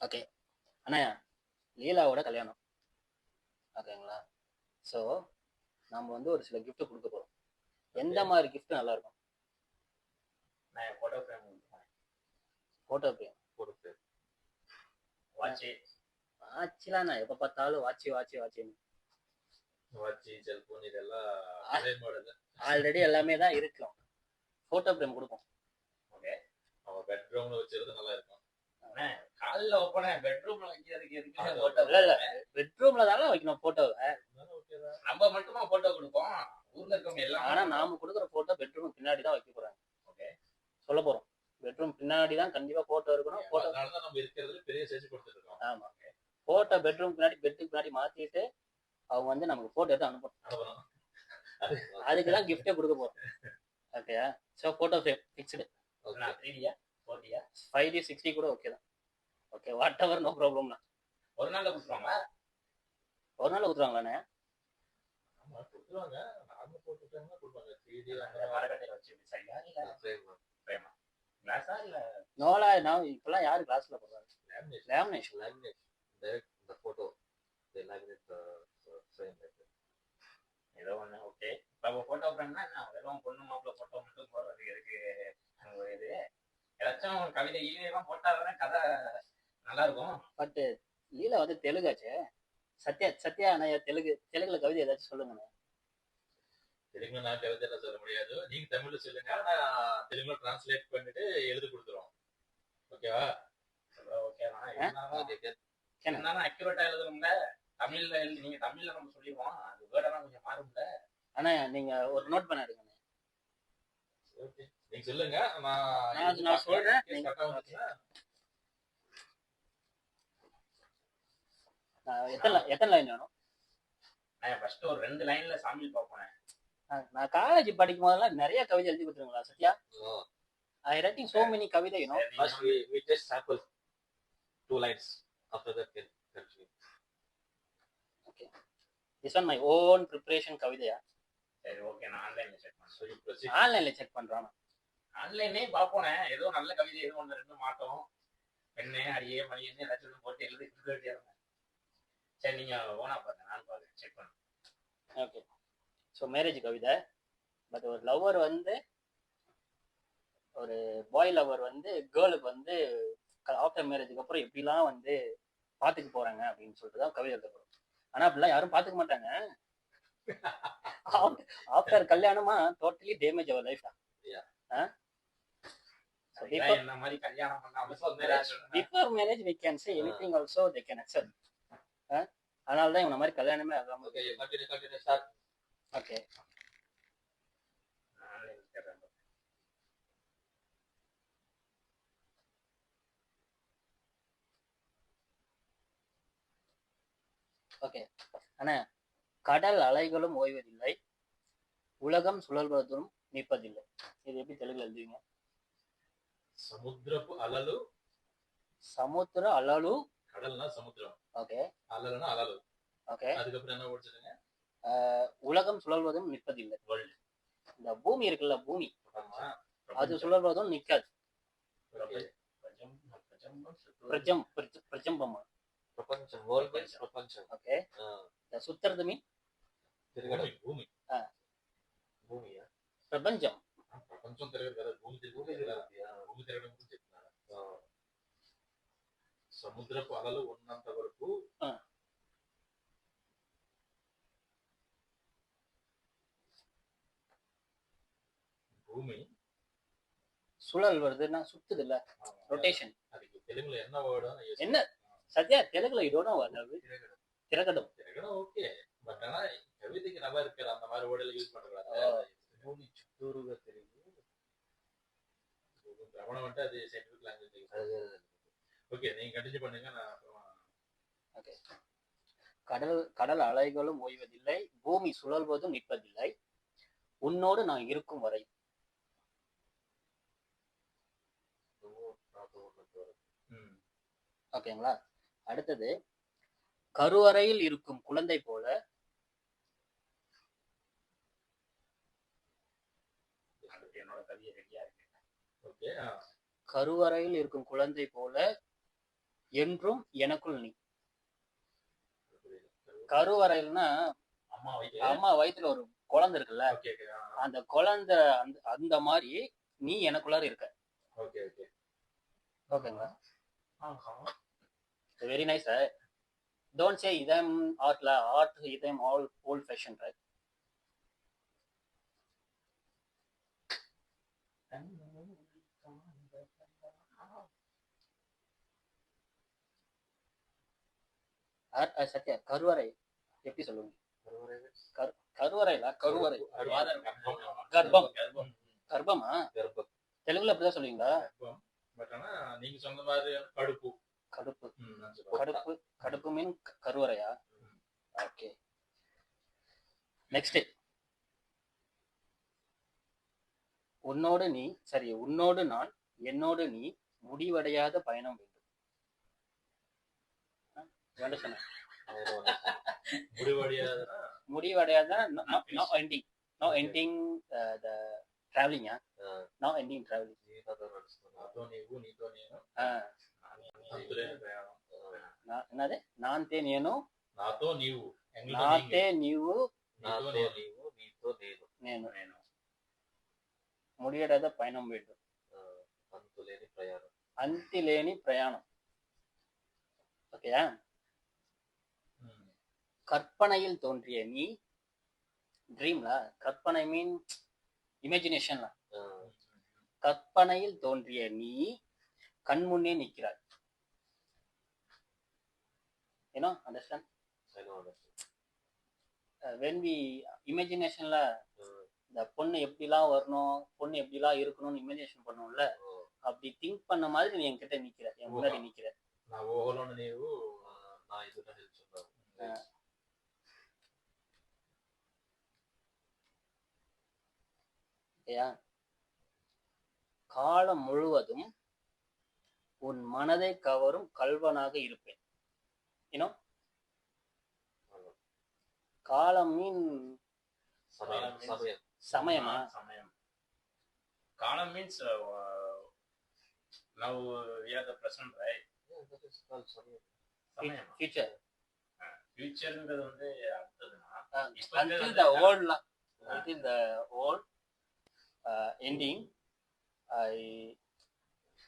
Okay அண்ணா லீலாவோட கல்யாணம். ஓகேங்களா so நம்ம வந்து ஒரு சில gift கொடுக்க போகிறோம் எந்த மாதிரி gift நல்லா இருக்கும் நான் ஃபோட்டோ ஃப்ரேம் ஃபோட்டோ ஃப்ரேம் கொடுத்து. வாட்சி வாட்சிலாம் நான் எப்போ பார்த்தாலும் வாட்சி வாட்சி வாட்சின்னு வாட்சி செல்போன் இதெல்லாம் ஆல்ரெடி எல்லாமே தான் இருக்கும். ஃபோட்டோ ஃப்ரேம் கொடுப்போம். ஓகே அவன் பெட்ரூம்ல வச்சிருந்தா நல்லா இருக்கும் காலைல ஓப்பன பெட்ரூம்ல வைக்கிறதுக்கு எதுக்கு இல்ல போட்டோ இல்ல பெட்ரூம்ல தானே வைக்கணும் ஃபோட்டோவை நம்ம மட்டுமா போட்டோ கொடுப்போம். ஊர்ல இருக்கவங்க எல்லாம் ஆனா நாம கொடுக்குற ஃபோட்டோ பெட்ரூம் பின்னாடி தான் வைக்க போறாங்க. ஓகே சொல்ல போறோம். பெட்ரூம் பின்னாடி தான் கண்டிப்பா ஃபோட்டோ இருக்கணும். அதனாலதான் நம்ம இருக்கிறதுல பெரிய சைஸ் கொடுத்துட்டு இருக்கோம். ஆமா. ஃபோட்டோ பெட்ரூம் பின்னாடி பெட்டுக்கு பின்னாடி மாத்திட்டு அவங்க வந்து நமக்கு ஃபோட்டோ எடுத்து அனுப்பணும். அதுக்கு தான் கிஃப்டே கொடுக்க போறோம். Okay so photo frame fixed five D sixty கூட ஓகே தான். ஓகே வாட் எவர் நோ ப்ராப்ளம்ண்ணா ஒரு நாள்ல கொடுத்துருவாங்க ஒரு நாள் ஊத்துறாங்களாண்ணே ஆமா கொடுத்துருவாங்க நார்மல் போட்டுட்டாங்கன்னா கொடுப்பாங்க. த்ரீடி மரக்கட்டையில வச்சு சரியா இல்ல? பிரேமா கிளாஸா இல்ல? நோலா நான் இப்பெல்லாம் யாரு கிளாஸ்ல போடுறாங்க? Lamination lamination uh, frame like that ஏதோ ஒண்ணு ஓகே இப்ப போட்டோ ஃப்ரேம்னா என்ன? வெறும் பொண்ணு மாப்பிள்ள போட்டோ மட்டும் எதுக்கு? ஒரு இது. ஏதாச்சும் கவிதை ஈவியெல்லாம் போட்டா தானே கதை நல்லா இருக்கும் பட் லீலா வந்து தெலுங்காச்சே. சத்யா சத்யா அண்ணா தெலுங்கு தெலுங்குல கவிதை ஏதாச்சும் சொல்லுங்கண்ணே. தெலுங்கு நான் கவிதை சொல்ல முடியாது. நீங்க தமிழ்ல சொல்லுங்க. நான் தெலுங்குல டிரான்ஸ்லேட் பண்ணிட்டு எழுதி கொடுத்துருவோம். ஓகேவா ஓகே இருந்தாலும் அக்யூரேட்டா எழுதணும்ல? தமிழ்ல எழுதி நீங்க தமிழ்ல நம்ம சொல்லிடுவோம். அது வேர்டெல்லாம் கொஞ்சம் மாறும்ல. அண்ணா நீங்க ஒரு நோட் பண்ண எடுங்க ஓகே நீங்க சொல்லுங்க. நான் நான். சொல்றேன். எத்தனை எத்தனை லைன் வேணும்? நான் ஃபர்ஸ்ட் ஒரு ரெண்டு லைன்ல சாமி பார்ப்பேன். நான் நான் காலேஜ் படிக்கும் போதெல்லாம் நிறைய கவிதை எழுதி கொடுத்துருங்களா Sathya. I writing so many கவிதை you know first we, we just sample two lines. After that can continue. This one my own preparation கவிதையா? சரி ஓகே நான் ஆன்லைன்ல செக் you proceed. ஆன்லைன்ல செக் பண்றான். ஆன்லைனே பார்ப்போனே ஏதோ நல்ல கவிதை ஏதோ ஒன்று ரெண்டு மாட்டோம் பெண்ணே அடியே மணியன்னு ஏதாச்சும் போட்டு எழுதி கொடுக்க வேண்டியது சரி நீங்க ஓனா பாருங்க. நான் பாருங்க செக் பண்ணுங்க. ஓகே ஸோ மேரேஜ் கவிதை. பட் ஒரு லவ்வர் வந்து ஒரு பாய் லவர் வந்து கேர்ளுக்கு வந்து ஆஃப்டர் மேரேஜுக்கு அப்புறம் எப்படிலாம் வந்து பார்த்துக்க போறாங்க அப்படின்னு சொல்லிட்டு தான் கவிதை எழுத போறோம். ஆனா அப்படிலாம் யாரும் பார்த்துக்க மாட்டாங்க. ஆஃப்டர் கல்யாணமா டோட்டலி டேமேஜ் அவர் லைஃப் சொன்னேன் before marriage we can say anything also they can accept அதனால தான் இவன மாதிரி கல்யாணமே ஆகாம ஓகே ஓகே அண்ணா கடல் அலைகளும் ஓய்வதில்லை. உலகம் சுழல்வதும் நிற்பதில்லை. இது எப்படி தெலுங்குல எழுதுவீங்க? சமுத்திரப்பு அலலு. சமுத்திர அலலு. கடல்னா சமுத்திரம். ஓகே அலலுனா அலலு ஓகே அதுக்கப்புறம் என்ன படிச்சிருங்க உலகம் சுழல்வதும் நிற்பதில்லை World. இந்த பூமி இருக்குல்ல பூமி ஆமா அது சுழல்வதும் நிற்காது Okay. பிரஜம் பிரஜ- பிரஜம்பமா prapancham world means prapancham okay uh, இந்த சுத்துறது மீன் பூமி பூமி భూమి பிரபஞ்சம் ప్రపంచం తిరగదు కదా భూమి తిరుగుతుంది కదా భూమి తిరగడం గురించి చెప్తున్నారు సముద్రపు అలలు ఉన్నంత వరకు ఆ. భూమి சுழல் வருதுன்னா சுத்துது இல்ல ரொட்டேஷன் అది తెలుగులో ఎన్న వర్డ్ என்ன சத்யா தெலுங்குல இதோட அதாவது திரகடம் తిరగడం ఓకే బట్ ஆனா கவிதைக்கு நல்லா இருக்கிற அந்த மாதிரி வேர்டுல யூஸ் பண்றாங்க భూమి చుట్టూరుగా తిరిగి பிரபலம் வந்துட்டு அது சயின்டிபிக் லாங்குவேஜ் ஓகே நீங்க கண்டினியூ பண்ணுங்க நான் ஓகே கடல் கடல் அலைகளும் ஓய்வதில்லை பூமி சுழல்வதும் நிற்பதில்லை. உன்னோடு நான் இருக்கும் வரை. ஓகேங்களா அடுத்தது கருவறையில் இருக்கும் குழந்தை போல. கருவறையில் இருக்கும் குழந்தை போல என்றும் எனக்குள் நீ. கருவறையில்னா அம்மா அம்மா வயித்துல ஒரு குழந்தை இருக்குல்ல? அந்த குழந்தை அந்த அந்த மாதிரி நீ எனக்குள்ளார இருக்க. Okay okay. ஓகேங்களா? வெரி நைஸ் டோன்ட் சே இதம் ஆர்ட்ல ஆர்ட் இதம் all old fashion right art Sathya கருவறை எப்படி சொல்லுங்க கருவறைல கருவறை. கர்ப்பம். கர்ப்பம். தெலுங்குல அப்படிதான் சொல்லுவீங்களா? நீங்க சொன்ன மாதிரி கடுப்பு. கடுப்பு. கடுப்பு. கடுப்பு மீன் கருவறையா? ஓகே நெக்ஸ்ட் உன்னோடு நீ சரி உன்னோடு நான் என்னோடு நீ முடிவடையாத பயணம் வேண்டும். understand? Mudi Vadiyada, no, no, no ending. No Okay. ending uh, the traveling, yeah. No ending traveling. నాతో నీవు నీతో నేను Ah, అంతులేని ప్రయాణం na, nade? Nante nenu, నాతో నీవు ఎంగిలో నీవే. nate nivu, నీతో నేను నీవు నీతో నేను nenu. నేను ముడియడద పైన పెట్టు అంతులేని ప్రయాణం అంతి లేని ప్రయాణం ఓకేయా கற்பனையில் தோன்றிய நீ ட்ரீம்ல கற்பனை மீன் இமேஜினேஷன்ல கற்பனையில் தோன்றிய நீ கண்முன்னே நிற்கிறாய். ஏன்னா அண்டர்ஸ்டாண்ட் வென் வி இமேஜினேஷன்ல இந்த பொண்ணு எப்படிலாம் வரணும் பொண்ணு எப்படிலாம் இருக்கணும்னு இமேஜினேஷன் பண்ணுவோம்ல அப்படி திங்க் பண்ண மாதிரி நீ என்கிட்ட நிக்கிற என் முன்னாடி நிக்கிற. இல்லையா? காலம் முழுவதும் உன் மனதை கவரும் கல்வனாக இருப்பேன். ஏன்னா காலம் மீன் சமயமா சமயம். காலம் means now we are the present right future ஃபியூச்சர்ன்றது வந்து அடுத்ததுனா until the old until old Uh, old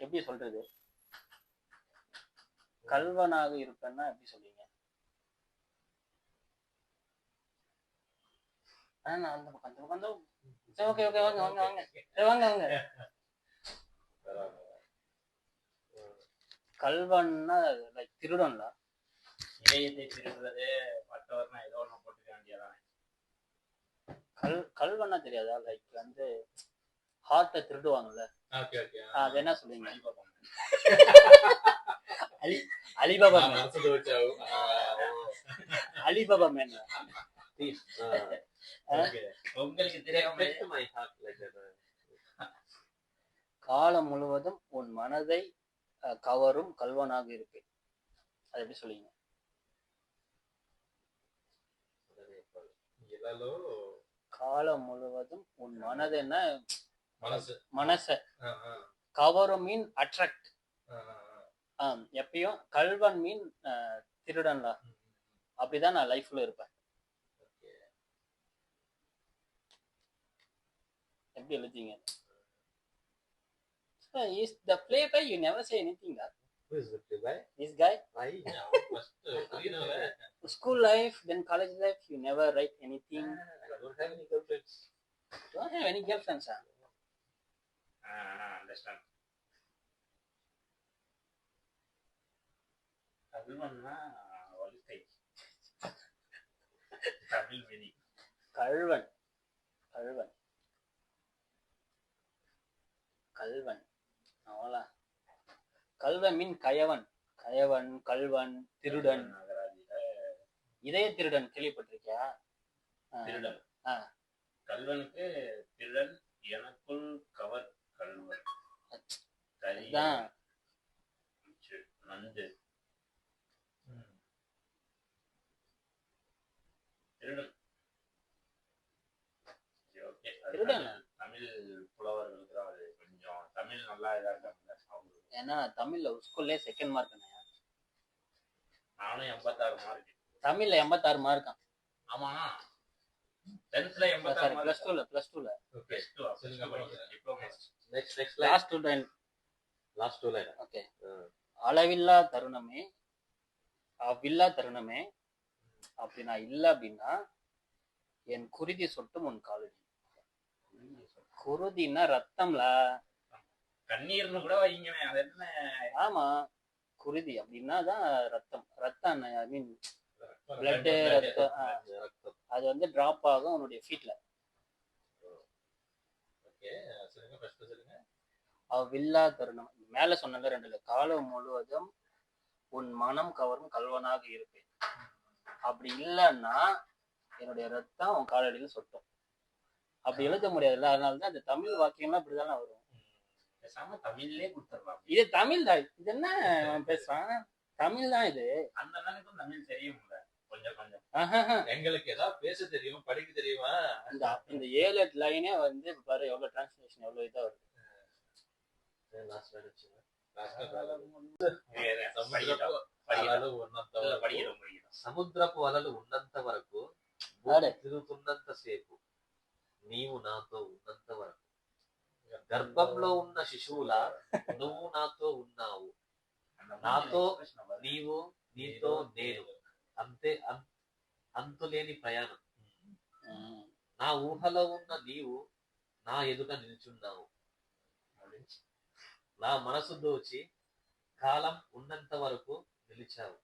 எப்படி சொல்றது? கல்வனாக இருப்பேன்னா எப்படி சொல்றீங்க ஆ, நான் அந்த பக்கம் அந்த பக்கம் தான் சரி ஓகே ஓகே வாங்க வாங்க வாங்க. சரி வாங்க வாங்க. கல்வன்னா லைக் திருடன்ல. இதயத்தை திருடுறது மற்றவர்னா ஏதோ ஒன்று போட்டுக்க வேண்டியதானே கல் கல்வனா தெரியாதா? லைக் வந்து ஹார்ட்டை திருடுவாங்கல்ல? அது என்ன சொல்லுவீங்க அலி அலிபாபா அலிபாபா மேன். காலம் முழுவதும் உன் மனதை கவரும் கல்வனாக இருக்கு. அது எப்படி சொல்லுங்க காலம் முழுவதும் உன் மனது என்ன மனச கவரும் மீன் அட்ராக்ட் எப்பயும் கல்வன் மீன் திருடன்டா அப்படிதான் நான் லைஃப்ல இருப்பேன் எப்படி எழுதிங்க is the play by you never say anything that who is the play by this guy i know first you know school life then college life you never write anything uh, I don't have any girlfriends. don't have any girlfriends ah? Understand கல்வன்னா வலிக்கை தமிழ் விதி கல்வன் கல்வன் கல்வன் அவ்வளோ கல்வன் மீன் கயவன் கயவன் கல்வன் திருடன் இதய திருடன் கேள்விப்பட்டிருக்கியா ஆ, திருடன் ஆ. கல்வனுக்கு திருடன் எனக்குள் கவர் கல்வன். நந்து. திருடன். தமிழ் புலவர்களுக்கு தான் அது கொஞ்சம் தமிழ் நல்லா இதா இருக்காங்க அவங்களுக்கு ஏன்னா தமிழ்ல ஸ்கூல்லே செகண்ட் மார்க் நானும் எண்பத்தாறு மார்க் தமிழ்ல எண்பத்தாறு மார்க்கான் ஆமா. டென்த்ல எண்பத்தாறு சாரி மார்க் பிளஸ் டூல பிளஸ் டூல ஓகே பிளஸ் டூ சொல்லுங்க அப்புறம். Diploma Next, next line. Last two line Last two line. Okay அளவில்லா தருணமே அவ்வில்லா தருணமே அப்படி நான் இல்ல அப்படின்னா என் குருதி சொட்டும் உன் காலடி குருதின்னா ரத்தம்ல கண்ணீர்னு கூட வைங்க அது என்ன ஆமா குருதி அப்படின்னா தான் ரத்தம் ரத்தம் I mean Blood, blood blood. ரத்தம். அது வந்து டிராப் ஆகும் உன்னுடைய ஃபீட்ல அவ்வில்லா தருணம். மேல சொன்னல ரெண்டுல காலம் முழுவதும் உன் மனம் கவரும் கல்வனாக இருப்பேன். அப்படி இல்லைன்னா என்னுடைய ரத்தம் உன் காலடியில் சொட்டும். அப்படி எழுத முடியாதுல்ல அதனால தான் இந்த தமிழ் வாக்கியம்லாம் இப்படிதானே வரும். பேசாம தமிழ்லயே கொடுத்துடலாம் இது தமிழ் தான். இது என்ன பேசுறான்? தமிழ் தான் இது. அந்த அண்ணனுக்கும் தமிழ் தெரியும்ல. கொஞ்சம் கொஞ்சம் ஆஹாஹா. எங்களுக்கு ஏதாவது பேச தெரியும் படிக்க தெரியுமா இந்த இந்த ஏழு எட்டு லைனே வந்து இப்ப பாரு எவ்வளவு டிரான்ஸ்லேஷன் எவ்வளவு இதா வருது Last line வச்சுங்க. సముద్రపు படிக்கிறோம் అలలు ఉన్నంత వరకు படிக்கிறோம் படிக்கிறோம் సముద్రపు అలలు ఉన్నంత వరకు అదే. భూమి తిరుగుతున్నంత సేపు నీవు నాతో ఉన్నంత వరకు గర్భంలో ఉన్న శిశువులా నువ్వు నాతో ఉన్నావు அந்த నాతో மூஞ்சில expression பாரு. నీవు నీతో నేను అంతే అంతులేని ప్రయాణం. నా ఊహలో ఉన్న నీవు నా ఎదుట నిల్చున్నావు నా మనసు దోచి కాలం ఉన్నంత వరకు నిలిచావు.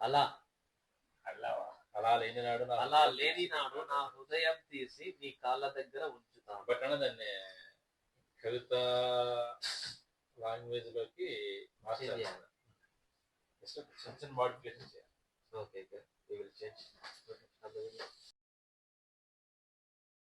అలా. అలా లేని నాడు అలా లేని నాడు నా హృదయం తీసి నీ కాళ్ళ దగ్గర ఉంచుతాను. బట్ అన్నదాన్ని కవిత లాంగ్వేజ్లోకి మార్చాలి It's not Sansan. Okay, okay. We will change. Okay.